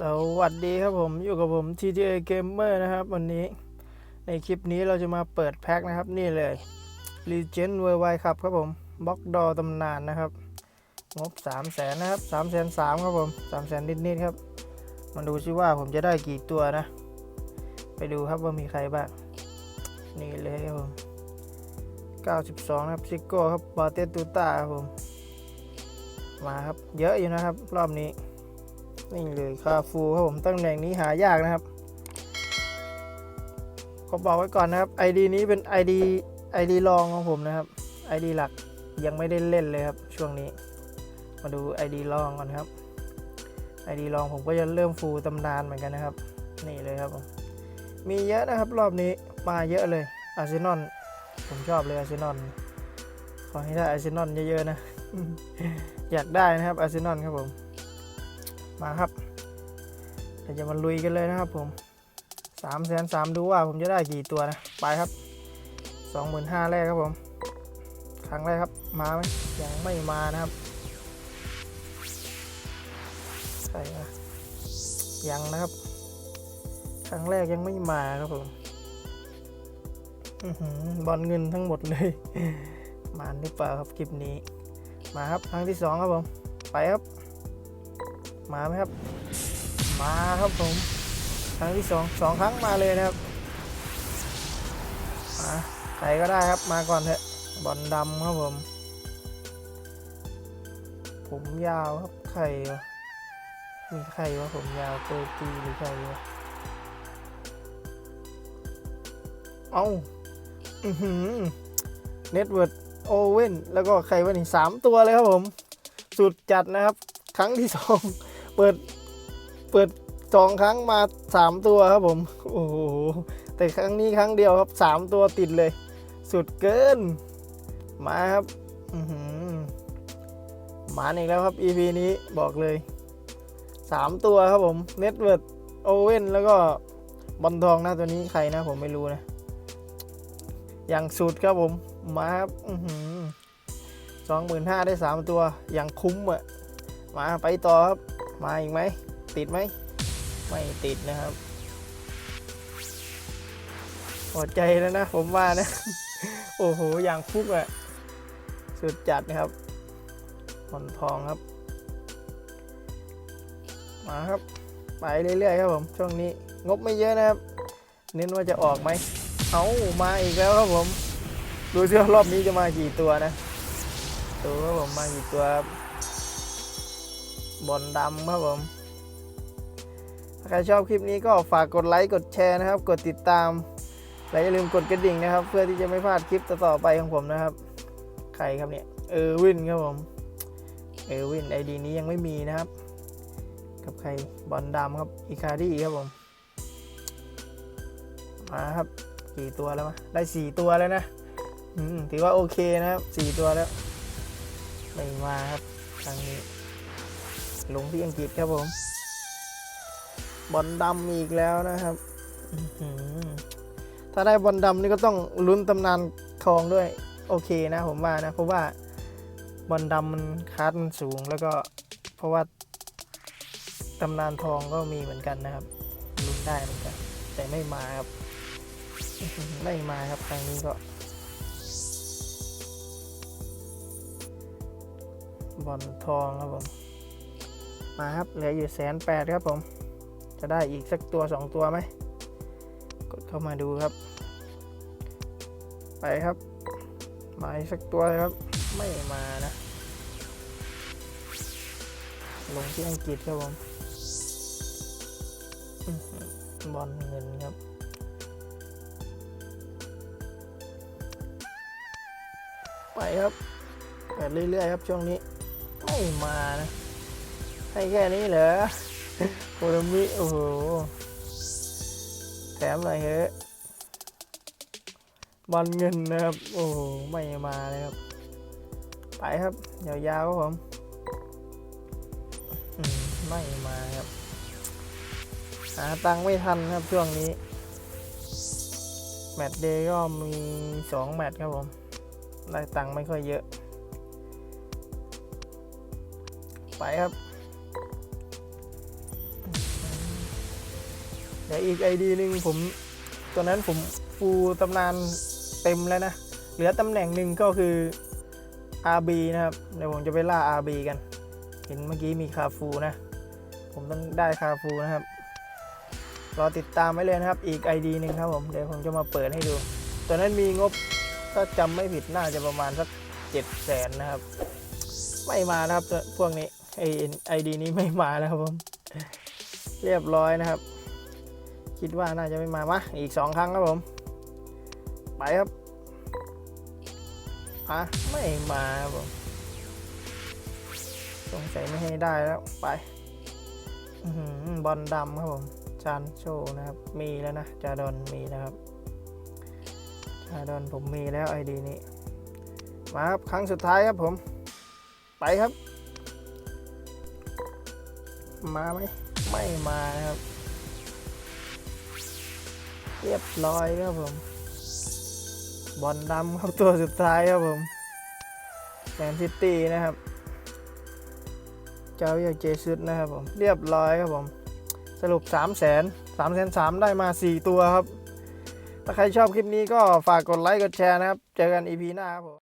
สวัสดีครับผมอยู่กับผม TTA Gamer นะครับ วันนี้ในคลิปนี้เราจะมาเปิดแพ็คนะครับ นี่เลย Legend Worldwide ครับครับผมบล็อกดอตำนานนะครับ งบ 3 0 0แสนนะครับ3 0 0 0 0 3ครับผม3 0 0 0 0นิดๆครับ มาดูซิว่าผมจะได้กี่ตัวนะ ไปดูครับว่ามีใครบ้าง นี่เลยครับผม 92 นะครับซิโก้ครับบาเตตูต้าครับผม มาครับเยอะอยู่นะครับ รอบนี้ นี่เลยคาฟูครับผมตำแหน่งนี้หายากนะครับขอบอกไว้ก่อนนะครับ ID นี้เป็น ID ID รองของผมนะครับ ID หลักยังไม่ได้เล่นเลยครับ ช่วงนี้ มาดู ID รองก่อนครับ ID รองผมก็จะเริ่มฟูตำนานเหมือนกันนะครับ นี่เลยครับผมมีเยอะนะครับรอบนี้มาเยอะเลยอาร์เซนอลผมชอบเลยอาร์เซนอลขอให้ได้อาร์เซนอลเยอะๆนะ อยากได้นะครับอาร์เซนอลครับผม มาครับเดี๋ยวจะมาลุยกันเลยนะครับผมสามแสนสามดูว่าผมจะได้กี่ตัวนะ ไปครับสองหมื่นห้าแรกครับผม ครั้งแรกครับ มาไหมยังไม่มานะครับใช่นะยังนะครับ ครั้งแรกยังไม่มาครับผมบอลเงินทั้งหมดเลย มาหรือเปล่าครับคลิปนี้ มาครับครั้งที่สองครับผม ไปครับ มาไหมครับ มาครับผมครั้งที่สองสองครั้งมาเลยนะครับมาใครก็ได้ครับมาก่อนเถอะบอลดำครับผม ผมยาวครับใครวะมีใครวะผมยาวเตอร์ตีหรือใครวะเอาอือหือเน็ตเวิร์ดโอเว่นแล้วก็ใครวะนี่สามตัวเลยครับผม สุดจัดนะครับ ครั้งที่สอง เปิดเปิดสองครั้งมาสามตัวครับผม โอ้โห แต่ครั้งนี้ครั้งเดียวครับสามตัวติดเลย สุดเกิน มาครับอือหือมาอีกแล้วครับ EP นี้บอกเลยสามตัวครับผมเน็ตเวิร์ดโอเว่นแล้วก็บอลทองนะตัวนี้ใครนะผมไม่รู้นะ อย่างสุดครับผม มาครับอือหือสองหมื่นห้าได้สามตัว อย่างคุ้มอะมาไปต่อครับ มาอีกไหม ติดไหม ไม่ติดนะครับพอใจแล้วนะ ผมว่านะ โอ้โห อย่างฟุกอะสุดจัดนะครับหอนทองครับ มาครับ ไปเรื่อยๆครับผม ช่วงนี้ งบไม่เยอะนะครับ เน้นว่าจะออกไหม เอามาอีกแล้วครับผม ดูซิว่ารอบนี้จะมากี่ตัวนะ ดูครับผมมากี่ตัวครับ บอลดำครับผมใครชอบคลิปนี้ก็ฝากกดไลค์กดแชร์นะครับ กดติดตาม และอย่าลืมกดกระดิ่งนะครับ เพื่อที่จะไม่พลาดคลิปต่อๆไปของผมนะครับ ใครครับเนี่ยเออวินครับผมเออวินไอดีนี้ยังไม่มีนะครับ กับใครบอลดำครับอีคาดี้ครับผมมาครับกี่ตัวแล้วมะได้สี่ตัวแล้วนะถือว่าโอเคนะครับสี่ตัวแล้วไม่มาครับครั้งนี้ ลงที่อังกฤษครับผม บอลดำอีกแล้วนะครับอื้อหือถ้าได้บอลดำนี่ก็ต้องลุ้นตำนานทองด้วย โอเคนะผมว่านะ เพราะว่าบอลดำมันคาร์ดมันสูงแล้วก็เพราะว่าตำนานทองก็มีเหมือนกันนะครับลุ้นได้เหมือนกันแต่ไม่มาครับอื้อหือไม่มาครับครั้งนี้ก็บอลทองครับผม มาครับ เหลืออยู่แสนแปดครับผม จะได้อีกสักตัวสองตัวไหม กดเข้ามาดูครับ ไปครับ มาอีกสักตัวครับ ไม่มานะ ลงที่อังกฤษครับผมบอลเงินครับไปครับเปิดเรื่อยๆครับช่วงนี้ไม่มานะ ให้แค่นี้เหรอโคโรมิ โอ้โห แถมหน่อยเฮ้ยบอลเงินนะครับ โอ้โห ไม่มาเลยครับ ไปครับ ยาวๆครับผมไม่มาครับ หาตังค์ไม่ทันครับช่วงนี้ แมตช์เดย์ก็มีสองแมตช์ครับผมได้ตังค์ไม่ค่อยเยอะ ไปครับ เดี๋ยวอีกไอดีหนึ่งผมตัวนั้นผมฟูลตำนานเต็มแล้วนะ เหลือตำแหน่งหนึ่งก็คือ RB นะครับ เดี๋ยวผมจะไปล่า RB กัน เห็นเมื่อกี้มีคาฟูนะ ผมต้องได้คาฟูนะครับ รอติดตามไว้เลยนะครับ อีก ID หนึ่งครับผม เดี๋ยวผมจะมาเปิดให้ดู ตอนนั้นมีงบถ้าจำไม่ผิดน่าจะประมาณสักเจ็ดแสนนะครับ ไม่มานะครับพวกนี้ไอไอดีนี้ไม่มาแล้วครับผม เรียบร้อยนะครับ คิดว่าน่าจะไม่มามาอีกสองครั้งครับผม ไปครับอะไม่มาครับผมสงสัยไม่ให้ได้แล้วไปอบอลดำครับผมชานโชว์นะครับ มีแล้วนะจาดอนมีนะครับจาดอนผมมีแล้วไอดีนี้ มาครับครั้งสุดท้ายครับผม ไปครับ มาไหมไม่มานะครับ เรียบร้อยครับผม บอลดำครับตัวสุดท้ายครับผมแมนซิตี้นะครับเจ้าอย่างเจซุสนะครับผม เรียบร้อยครับผม สรุป 3 0 0แสน3 0 0 3ได้มา 4 ตัวครับ ถ้าใครชอบคลิปนี้ก็ฝากกดไลค์ กดแชร์นะครับ เจอกัน EP หน้าครับผม